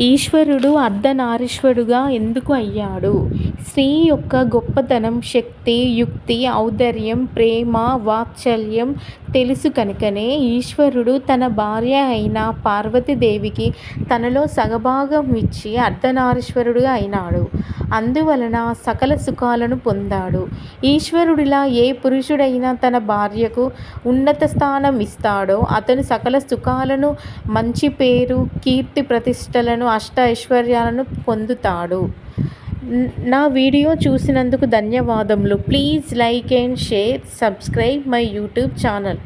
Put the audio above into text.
ఈశ్వరుడు అర్ధనారీశ్వరుడుగా ఎందుకు అయ్యాడు? స్త్రీ యొక్క గొప్పతనం, శక్తి, యుక్తి, ఔదర్యం ప్రేమ, వాత్సల్యం తెలుసు కనుకనే ఈశ్వరుడు తన భార్య అయిన పార్వతీదేవికి తనలో సగభాగం ఇచ్చి అర్ధనారీశ్వరుడుగా అయినాడు. అందువలన సకల సుఖాలను పొందాడు. ఈశ్వరుడిలా ఏ పురుషుడైనా తన భార్యకు ఉన్నత స్థానం ఇస్తాడో అతను సకల సుఖాలను, మంచి పేరు, కీర్తి ప్రతిష్టలను, అష్ట ఐశ్వర్యాలను పొందుతాడు. నా వీడియో చూసినందుకు ధన్యవాదములు. Please like and share, subscribe my YouTube channel.